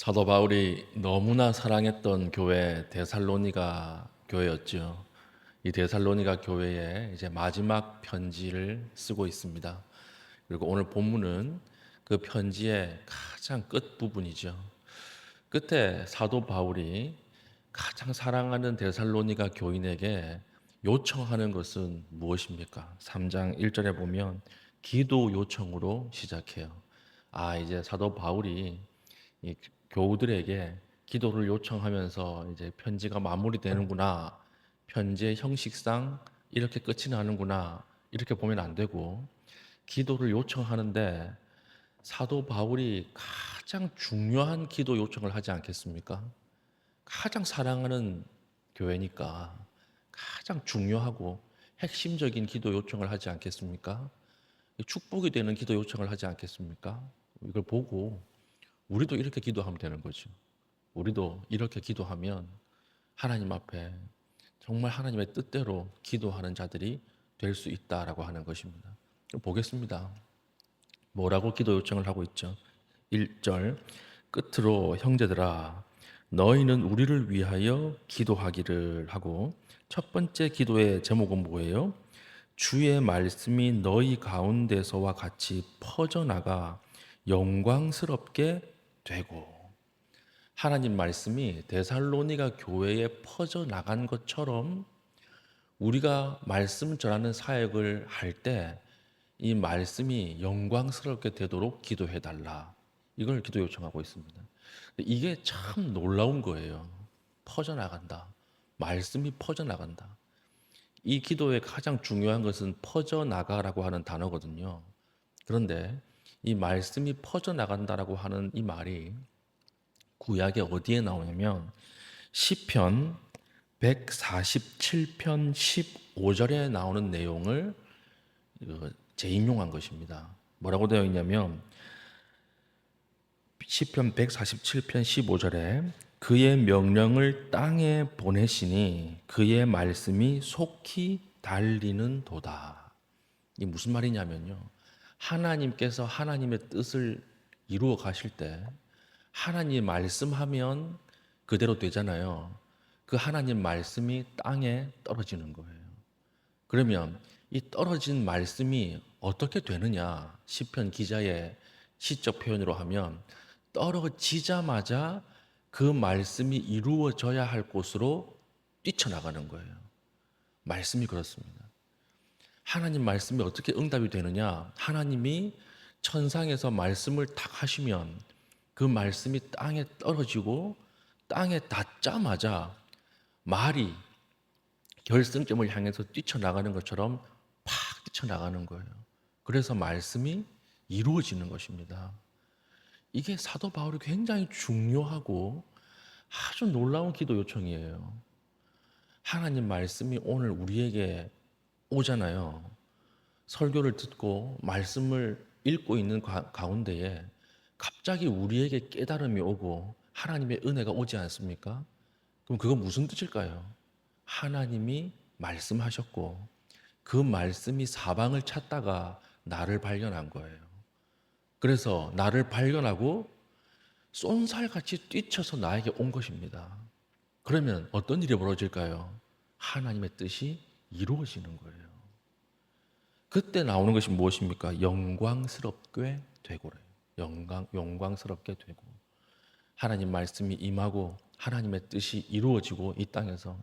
사도 바울이 너무나 사랑했던 교회 데살로니가 교회였죠. 이 데살로니가 교회에 이제 마지막 편지를 쓰고 있습니다. 그리고 오늘 본문은 그 편지의 가장 끝 부분이죠. 끝에 사도 바울이 가장 사랑하는 데살로니가 교인에게 요청하는 것은 무엇입니까? 3장 1절에 보면 기도 요청으로 시작해요. 아, 이제 사도 바울이 이 교우들에게 기도를 요청하면서 이제 편지가 마무리되는구나. 편지의 형식상 이렇게 끝이 나는구나. 이렇게 보면 안 되고 기도를 요청하는데 사도 바울이 가장 중요한 기도 요청을 하지 않겠습니까? 가장 사랑하는 교회니까 가장 중요하고 핵심적인 기도 요청을 하지 않겠습니까? 축복이 되는 기도 요청을 하지 않겠습니까? 이걸 보고 우리도 이렇게 기도하면 되는 거죠. 우리도 이렇게 기도하면 하나님 앞에 정말 하나님의 뜻대로 기도하는 자들이 될 수 있다라고 하는 것입니다. 보겠습니다. 뭐라고 기도 요청을 하고 있죠? 1절 끝으로 형제들아 너희는 우리를 위하여 기도하기를 하고 첫 번째 기도의 제목은 뭐예요? 주의 말씀이 너희 가운데서와 같이 퍼져나가 영광스럽게 되고 하나님 말씀이 데살로니가 교회에 퍼져 나간 것처럼 우리가 말씀 전하는 사역을 할 때 이 말씀이 영광스럽게 되도록 기도해 달라. 이걸 기도 요청하고 있습니다. 이게 참 놀라운 거예요. 퍼져 나간다. 말씀이 퍼져 나간다. 이 기도의 가장 중요한 것은 퍼져 나가라고 하는 단어거든요. 그런데 이 말씀이 퍼져나간다라고 하는 이 말이 구약에 어디에 나오냐면 시편 147편 15절에 나오는 내용을 어, 재인용한 것입니다. 뭐라고 되어 있냐면 시편 147편 15절에 그의 명령을 땅에 보내시니 그의 말씀이 속히 달리는 도다. 이 무슨 말이냐면요. 하나님께서 하나님의 뜻을 이루어 가실 때 하나님 말씀하면 그대로 되잖아요. 그 하나님 말씀이 땅에 떨어지는 거예요. 그러면 이 떨어진 말씀이 어떻게 되느냐? 시편 기자의 시적 표현으로 하면 떨어지자마자 그 말씀이 이루어져야 할 곳으로 뛰쳐나가는 거예요. 말씀이 그렇습니다. 하나님 말씀이 어떻게 응답이 되느냐? 하나님이 천상에서 말씀을 탁 하시면 그 말씀이 땅에 떨어지고 땅에 닿자마자 말이 결승점을 향해서 뛰쳐나가는 것처럼 팍 뛰쳐나가는 거예요. 그래서 말씀이 이루어지는 것입니다. 이게 사도 바울이 굉장히 중요하고 아주 놀라운 기도 요청이에요. 하나님 말씀이 오늘 우리에게 오잖아요. 설교를 듣고 말씀을 읽고 있는 가, 가운데에 갑자기 우리에게 깨달음이 오고 하나님의 은혜가 오지 않습니까? 그럼 그건 무슨 뜻일까요? 하나님이 말씀하셨고 그 말씀이 사방을 찾다가 나를 발견한 거예요. 그래서 나를 발견하고 쏜살같이 뛰쳐서 나에게 온 것입니다. 그러면 어떤 일이 벌어질까요? 하나님의 뜻이 이루어지는 거예요. 그때 나오는 것이 무엇입니까? 영광스럽게 되고래요. 영광 영광스럽게 되고 하나님 말씀이 임하고 하나님의 뜻이 이루어지고 이 땅에서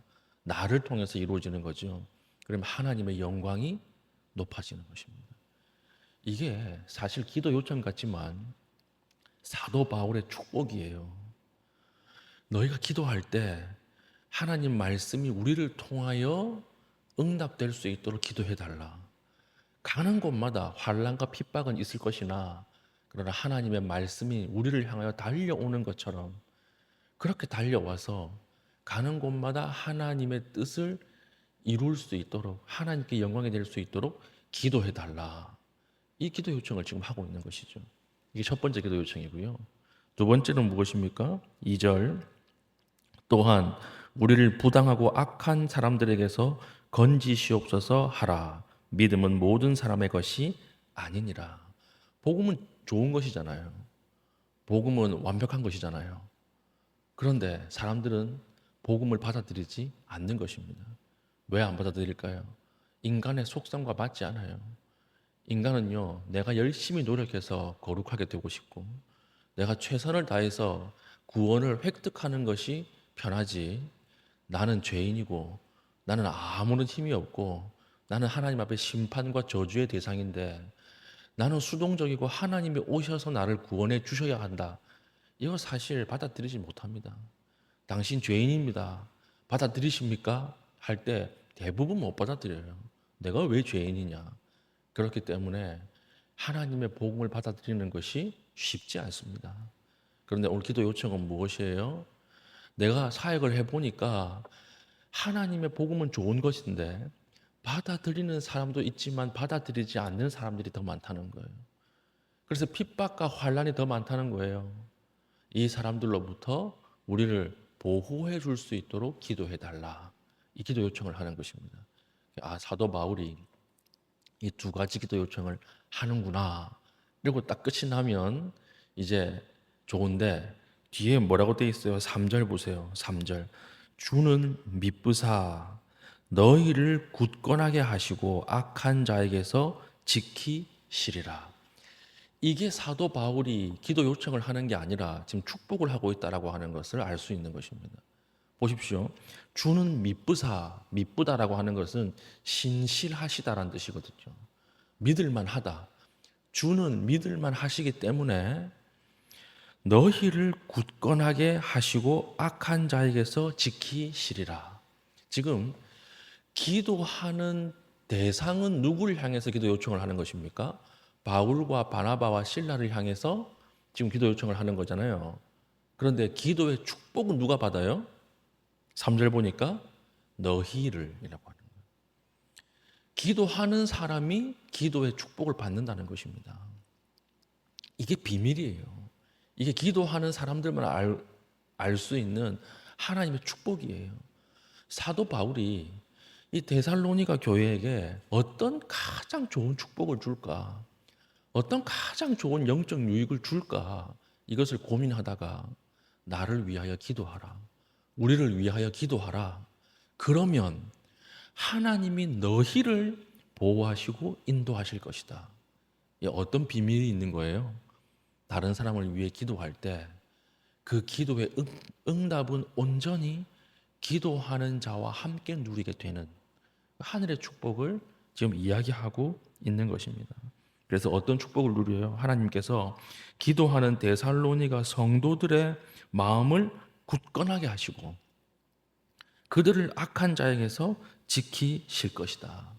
나를 통해서 이루어지는 거죠. 그러면 하나님의 영광이 높아지는 것입니다. 이게 사실 기도 요청 같지만 사도 바울의 축복이에요. 너희가 기도할 때 하나님 말씀이 우리를 통하여 응답될 수 있도록 기도해 달라. 가는 곳마다 환란과 핍박은 있을 것이나 그러나 하나님의 말씀이 우리를 향하여 달려오는 것처럼 그렇게 달려와서 가는 곳마다 하나님의 뜻을 이룰 수 있도록 하나님께 영광이 될 수 있도록 기도해 달라. 이 기도 요청을 지금 하고 있는 것이죠. 이게 첫 번째 기도 요청이고요. 두 번째는 무엇입니까? 2절 또한 우리를 부당하고 악한 사람들에게서 건지시옵소서 하라. 믿음은 모든 사람의 것이 아니니라. 복음은 좋은 것이잖아요. 복음은 완벽한 것이잖아요. 그런데 사람들은 복음을 받아들이지 않는 것입니다. 왜 안 받아들일까요? 인간의 속성과 맞지 않아요. 인간은요, 내가 열심히 노력해서 거룩하게 되고 싶고, 내가 최선을 다해서 구원을 획득하는 것이 편하지, 나는 죄인이고, 나는 아무런 힘이 없고, 나는 하나님 앞에 심판과 저주의 대상인데, 나는 수동적이고 하나님이 오셔서 나를 구원해 주셔야 한다. 이거 사실 받아들이지 못합니다. 당신 죄인입니다. 받아들이십니까? 할 때 대부분 못 받아들여요. 내가 왜 죄인이냐? 그렇기 때문에 하나님의 복음을 받아들이는 것이 쉽지 않습니다. 그런데 오늘 기도 요청은 무엇이에요? 내가 사역을 해보니까 하나님의 복음은 좋은 것인데 받아들이는 사람도 있지만 받아들이지 않는 사람들이 더 많다는 거예요. 그래서 핍박과 환란이 더 많다는 거예요. 이 사람들로부터 우리를 보호해 줄 수 있도록 기도해 달라. 이 기도 요청을 하는 것입니다. 아, 사도 바울이 이 두 가지 기도 요청을 하는구나. 그리고 딱 끝이 나면 이제 좋은데 뒤에 뭐라고 돼 있어요? 3절 보세요. 3절. 주는 미쁘사 너희를 굳건하게 하시고 악한 자에게서 지키시리라. 이게 사도 바울이 기도 요청을 하는 게 아니라 지금 축복을 하고 있다라고 하는 것을 알 수 있는 것입니다. 보십시오. 주는 미쁘사, 미쁘다라고 하는 것은 신실하시다라는 뜻이거든요. 믿을만 하다. 주는 믿을만 하시기 때문에 너희를 굳건하게 하시고 악한 자에게서 지키시리라. 지금 기도하는 대상은 누구를 향해서 기도 요청을 하는 것입니까? 바울과 바나바와 신라를 향해서 지금 기도 요청을 하는 거잖아요. 그런데 기도의 축복은 누가 받아요? 3절 보니까 너희를 이라고 하는 거예요. 기도하는 사람이 기도의 축복을 받는다는 것입니다. 이게 비밀이에요. 이게 기도하는 사람들만 알, 알 수 있는 하나님의 축복이에요. 사도 바울이 이 데살로니가 교회에게 어떤 가장 좋은 축복을 줄까? 어떤 가장 좋은 영적 유익을 줄까? 이것을 고민하다가 나를 위하여 기도하라. 우리를 위하여 기도하라. 그러면 하나님이 너희를 보호하시고 인도하실 것이다. 이 어떤 비밀이 있는 거예요? 다른 사람을 위해 기도할 때 그 기도의 응, 응답은 온전히 기도하는 자와 함께 누리게 되는 하늘의 축복을 지금 이야기하고 있는 것입니다. 그래서 어떤 축복을 누려요? 하나님께서 기도하는 데살로니가 성도들의 마음을 굳건하게 하시고 그들을 악한 자에게서 지키실 것이다.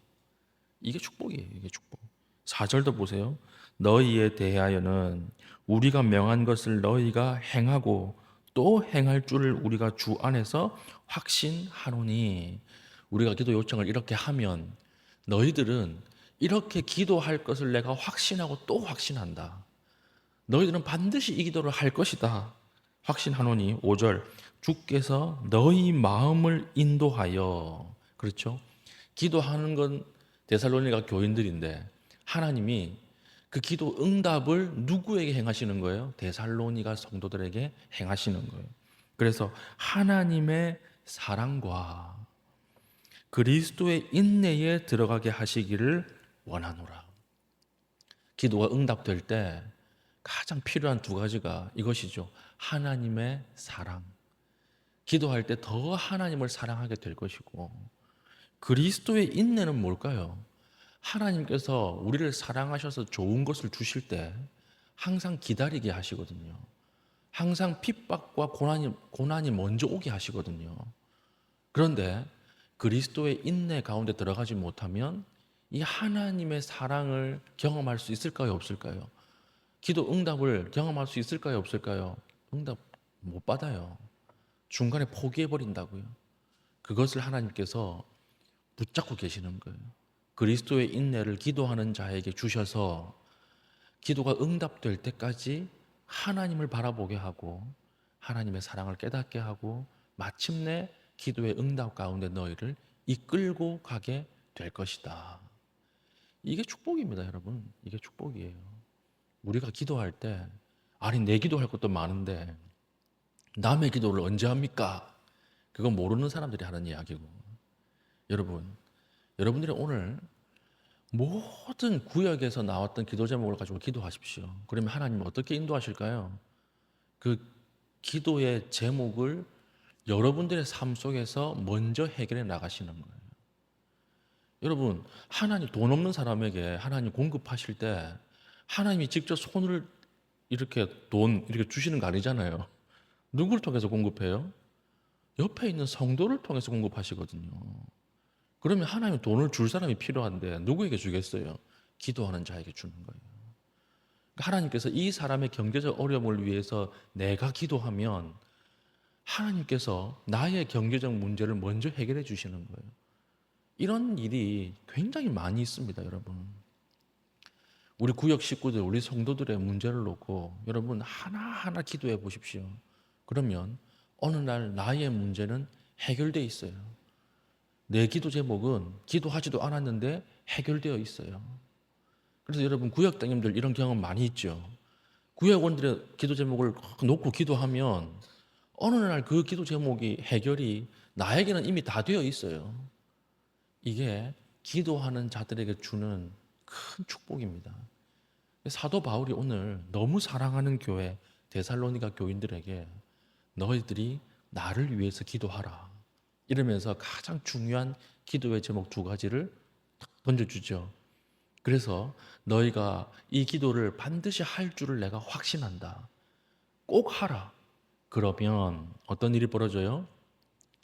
이게 축복이에요. 이게 축복. 4절도 보세요. 너희에 대하여는 우리가 명한 것을 너희가 행하고 또 행할 줄을 우리가 주 안에서 확신하노니 우리가 기도 요청을 이렇게 하면 너희들은 이렇게 기도할 것을 내가 확신하고 또 확신한다. 너희들은 반드시 이 기도를 할 것이다. 확신하노니 5절 주께서 너희 마음을 인도하여 그렇죠? 기도하는 건 데살로니가 교인들인데 하나님이 그 기도 응답을 누구에게 행하시는 거예요? 데살로니가 성도들에게 행하시는 거예요. 그래서 하나님의 사랑과 그리스도의 인내에 들어가게 하시기를 원하노라. 기도가 응답될 때 가장 필요한 두 가지가 이것이죠. 하나님의 사랑. 기도할 때 더 하나님을 사랑하게 될 것이고, 그리스도의 인내는 뭘까요? 하나님께서 우리를 사랑하셔서 좋은 것을 주실 때 항상 기다리게 하시거든요. 항상 핍박과 고난이, 고난이 먼저 오게 하시거든요. 그런데 그리스도의 인내 가운데 들어가지 못하면 이 하나님의 사랑을 경험할 수 있을까요? 없을까요? 기도 응답을 경험할 수 있을까요? 없을까요? 응답 못 받아요. 중간에 포기해 버린다고요. 그것을 하나님께서 붙잡고 계시는 거예요. 그리스도의 인내를 기도하는 자에게 주셔서 기도가 응답될 때까지 하나님을 바라보게 하고 하나님의 사랑을 깨닫게 하고 마침내 기도의 응답 가운데 너희를 이끌고 가게 될 것이다. 이게 축복입니다, 여러분. 이게 축복이에요. 우리가 기도할 때 아니 내 기도할 것도 많은데 남의 기도를 언제 합니까? 그거 모르는 사람들이 하는 이야기고. 여러분, 여러분들이 오늘 모든 구역에서 나왔던 기도 제목을 가지고 기도하십시오. 그러면 하나님 어떻게 인도하실까요? 그 기도의 제목을 여러분들의 삶 속에서 먼저 해결해 나가시는 거예요. 여러분, 하나님 돈 없는 사람에게 하나님 공급하실 때 하나님이 직접 손을 이렇게 돈 이렇게 주시는 거 아니잖아요. 누구를 통해서 공급해요? 옆에 있는 성도를 통해서 공급하시거든요. 그러면 하나님 돈을 줄 사람이 필요한데 누구에게 주겠어요? 기도하는 자에게 주는 거예요. 그러니까 하나님께서 이 사람의 경제적 어려움을 위해서 내가 기도하면 하나님께서 나의 경제적 문제를 먼저 해결해 주시는 거예요. 이런 일이 굉장히 많이 있습니다, 여러분. 우리 구역 식구들, 우리 성도들의 문제를 놓고 여러분 하나하나 기도해 보십시오. 그러면 어느 날 나의 문제는 해결돼 있어요. 내 기도 제목은 기도하지도 않았는데 해결되어 있어요. 그래서 여러분 구역장님들 이런 경험 많이 있죠. 구역원들의 기도 제목을 놓고 기도하면 어느 날 그 기도 제목이 해결이 나에게는 이미 다 되어 있어요. 이게 기도하는 자들에게 주는 큰 축복입니다. 사도 바울이 오늘 너무 사랑하는 교회 데살로니가 교인들에게 너희들이 나를 위해서 기도하라. 이러면서 가장 중요한 기도의 제목 두 가지를 탁 던져주죠. 그래서 너희가 이 기도를 반드시 할 줄을 내가 확신한다. 꼭 하라. 그러면 어떤 일이 벌어져요?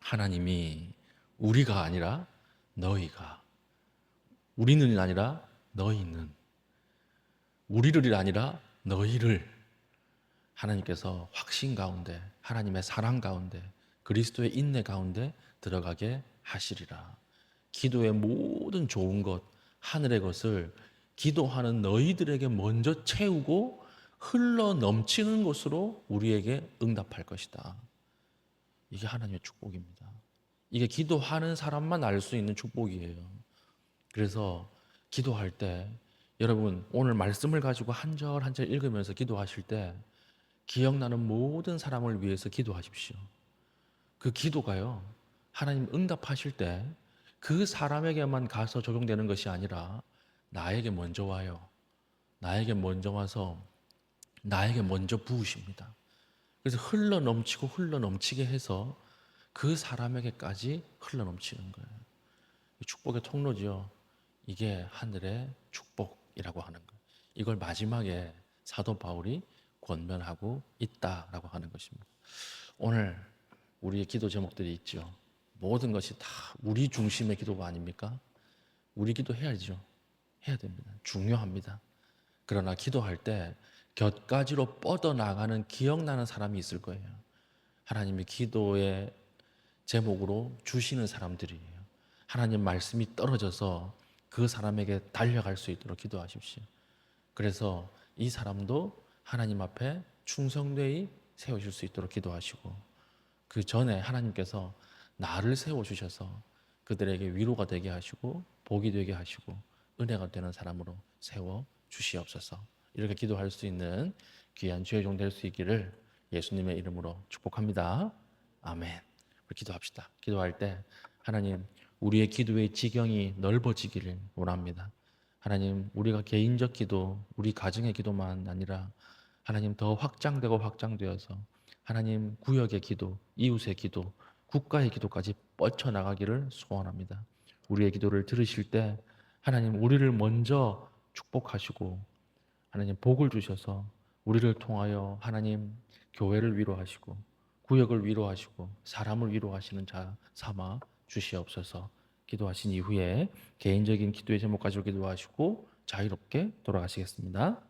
하나님이 우리가 아니라 너희가 우리는 아니라 너희는 우리를 아니라 너희를 하나님께서 확신 가운데 하나님의 사랑 가운데 그리스도의 인내 가운데 들어가게 하시리라. 기도의 모든 좋은 것 하늘의 것을 기도하는 너희들에게 먼저 채우고 흘러 넘치는 것으로 우리에게 응답할 것이다. 이게 하나님의 축복입니다. 이게 기도하는 사람만 알 수 있는 축복이에요. 그래서 기도할 때 여러분 오늘 말씀을 가지고 한 절 한 절 읽으면서 기도하실 때 기억나는 모든 사람을 위해서 기도하십시오. 그 기도가요. 하나님 응답하실 때 그 사람에게만 가서 적용되는 것이 아니라 나에게 먼저 와요. 나에게 먼저 와서 나에게 먼저 부으십니다. 그래서 흘러 넘치고 흘러 넘치게 해서 그 사람에게까지 흘러 넘치는 거예요. 축복의 통로지요. 이게 하늘의 축복이라고 하는 거예요. 이걸 마지막에 사도 바울이 권면하고 있다라고 하는 것입니다. 오늘 우리의 기도 제목들이 있죠. 모든 것이 다 우리 중심의 기도가 아닙니까? 우리 기도 해야죠. 해야 됩니다. 중요합니다. 그러나 기도할 때 곁가지로 뻗어나가는 기억나는 사람이 있을 거예요. 하나님이 기도의 제목으로 주시는 사람들이에요. 하나님 말씀이 떨어져서 그 사람에게 달려갈 수 있도록 기도하십시오. 그래서 이 사람도 하나님 앞에 충성되이 세우실 수 있도록 기도하시고 그 전에 하나님께서 나를 세워 주셔서 그들에게 위로가 되게 하시고 복이 되게 하시고 은혜가 되는 사람으로 세워 주시옵소서. 이렇게 기도할 수 있는 귀한 주의 종 될 수 있기를 예수님의 이름으로 축복합니다. 아멘. 우리 기도합시다. 기도할 때 하나님 우리의 기도의 지경이 넓어지기를 원합니다. 하나님 우리가 개인적 기도, 우리 가정의 기도만 아니라 하나님 더 확장되고 확장되어서 하나님 구역의 기도, 이웃의 기도, 국가의 기도까지 뻗쳐 나가기를 소원합니다. 우리의 기도를 들으실 때 하나님 우리를 먼저 축복하시고 하나님 복을 주셔서 우리를 통하여 하나님 교회를 위로하시고 구역을 위로하시고 사람을 위로하시는 자 삼아 주시옵소서. 기도하신 이후에 개인적인 기도의 제목 가지고 기도하시고 자유롭게 돌아가시겠습니다.